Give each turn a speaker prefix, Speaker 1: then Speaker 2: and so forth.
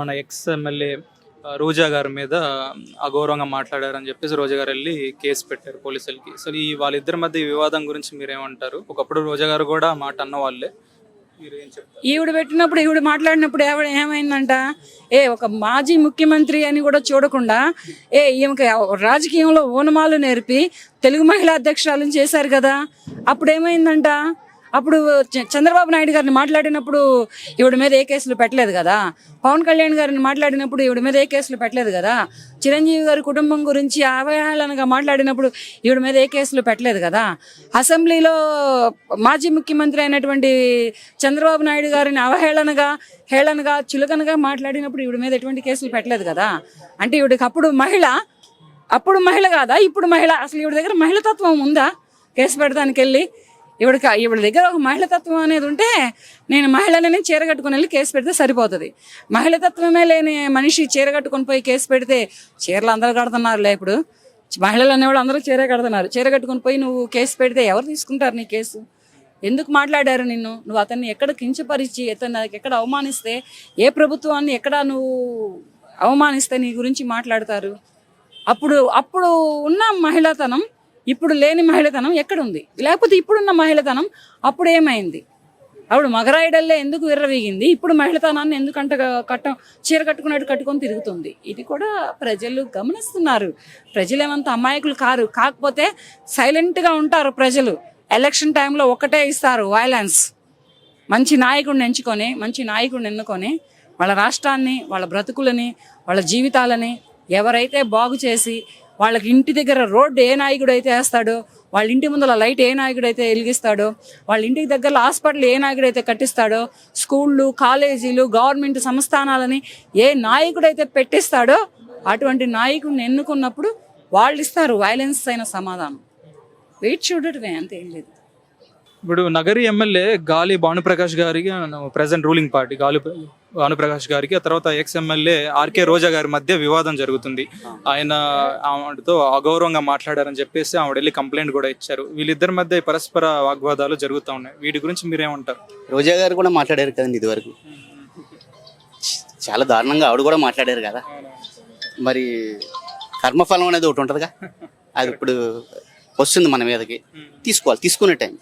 Speaker 1: మన ex MLA రోజా గారి మీద అగౌరవంగా మాట్లాడారని చెప్పేసి రోజా గారు వెళ్ళి కేసు పెట్టారు పోలీసులకి. సో ఈ వాళ్ళిద్దరి మధ్య వివాదం గురించి మీరేమంటారు? ఒకప్పుడు రోజా గారు కూడా మాట అన్న వాళ్ళే
Speaker 2: ఈవిడ పెట్టినప్పుడు ఈవిడ మాట్లాడినప్పుడు ఆవిడ ఏమైందంట? ఏ ఒక మాజీ ముఖ్యమంత్రి అని కూడా చూడకుండా ఏ ఈమెకి రాజకీయంలో ఓనమాలు నేర్పి తెలుగు మహిళా అధ్యక్షురాలను చేశారు కదా. అప్పుడు ఏమైందంట అప్పుడు చంద్రబాబు నాయుడు గారిని మాట్లాడినప్పుడు ఈవిడ మీద ఏ కేసులు పెట్టలేదు కదా? పవన్ కళ్యాణ్ గారిని మాట్లాడినప్పుడు ఈవిడ మీద ఏ కేసులు పెట్టలేదు కదా? చిరంజీవి గారి కుటుంబం గురించి అవహేళనగా మాట్లాడినప్పుడు ఈవిడ మీద ఏ కేసులు పెట్టలేదు కదా? అసెంబ్లీలో మాజీ ముఖ్యమంత్రి అయినటువంటి చంద్రబాబు నాయుడు గారిని అవహేళనగా హేళనగా చులకనగా మాట్లాడినప్పుడు ఈవిడ మీద ఎటువంటి కేసులు పెట్టలేదు కదా? అంటే ఈవిడకి అప్పుడు మహిళ అప్పుడు మహిళ కాదా? ఇప్పుడు మహిళ అసలు ఈవిడ దగ్గర మహిళ తత్వం ఉందా? కేసు పెడతానికి వెళ్ళి ఈవిడకి ఇవిడ దగ్గర ఒక మహిళతత్వం అనేది ఉంటే నేను మహిళలని చీర కట్టుకుని వెళ్ళి కేసు పెడితే సరిపోతుంది. మహిళతత్వమే లేని మనిషి చీర కట్టుకొని పోయి కేసు పెడితే చీరలు అందరూ కడుతున్నారులే ఇప్పుడు. మహిళలు అనేవాళ్ళు అందరూ చీర కడుతున్నారు. చీర కట్టుకుని పోయి నువ్వు కేసు పెడితే ఎవరు తీసుకుంటారు నీ కేసు? ఎందుకు మాట్లాడారు నిన్ను? నువ్వు అతన్ని ఎక్కడ కించపరిచి అతన్ని ఎక్కడ అవమానిస్తే ఏ ప్రభుత్వాన్ని ఎక్కడ నువ్వు అవమానిస్తే నీ గురించి మాట్లాడతారు? అప్పుడు అప్పుడు ఉన్న మహిళతనం ఇప్పుడు లేని మహిళతనం ఎక్కడుంది? లేకపోతే ఇప్పుడున్న మహిళతనం అప్పుడు ఏమైంది అప్పుడు మగరాయిడల్లే ఎందుకు విర్రవీగింది? ఇప్పుడు మహిళతనాన్ని ఎందుకంట కట్ట చీర కట్టుకున్నట్టు కట్టుకొని తిరుగుతుంది? ఇది కూడా ప్రజలు గమనిస్తున్నారు. ప్రజలు ఏమంత అమాయకులు కారు. కాకపోతే సైలెంట్గా ఉంటారు ప్రజలు. ఎలక్షన్ టైంలో ఒకటే ఇస్తారు వైలెన్స్. మంచి నాయకుడిని ఎంచుకొని మంచి నాయకుడిని ఎన్నుకొని వాళ్ళ రాష్ట్రాన్ని వాళ్ళ బ్రతుకులని వాళ్ళ జీవితాలని ఎవరైతే బాగు చేసి వాళ్ళకి ఇంటి దగ్గర రోడ్డు ఏ నాయకుడు అయితే వేస్తాడో వాళ్ళ ఇంటి ముందర లైట్ ఏ నాయకుడు అయితే వెలిగిస్తాడు వాళ్ళ ఇంటికి దగ్గర హాస్పిటల్ ఏ నాయకుడు అయితే కట్టిస్తాడో స్కూళ్ళు కాలేజీలు గవర్నమెంట్ సంస్థానాలని ఏ నాయకుడు అయితే పెట్టిస్తాడో అటువంటి నాయకుడిని ఎన్నుకున్నప్పుడు వాళ్ళు ఇస్తారు వైలెన్స్ అయిన సమాధానం. వెయిట్ చూడటమే అంతేం లేదు.
Speaker 1: ఇప్పుడు నగరి ఎమ్మెల్యే గాలి భానుప్రకాష్ గారికి ప్రజెంట్ రూలింగ్ పార్టీ గాలి భానుప్రకాష్ గారికి ఆ తర్వాత ఎక్స్ ఎమ్మెల్యే ఆర్కే రోజా గారి మధ్య వివాదం జరుగుతుంది. ఆయన ఆవిడతో అగౌరవంగా మాట్లాడారని చెప్పేసి ఆవిడ వెళ్ళి కంప్లైంట్ కూడా ఇచ్చారు. వీళ్ళిద్దరి మధ్య పరస్పర వాగ్వాదాలు జరుగుతూ ఉన్నాయి. వీటి గురించి మీరేమంటారు?
Speaker 3: రోజా గారు కూడా మాట్లాడారు కదండి ఇదివరకు. చాలా దారుణంగా ఆవిడ కూడా మాట్లాడారు కదా. మరి కర్మఫలం అనేది ఒకటి ఉంటుందిగా. అది ఇప్పుడు వస్తుంది మన మీదకి. తీసుకోవాలి తీసుకునే టైం.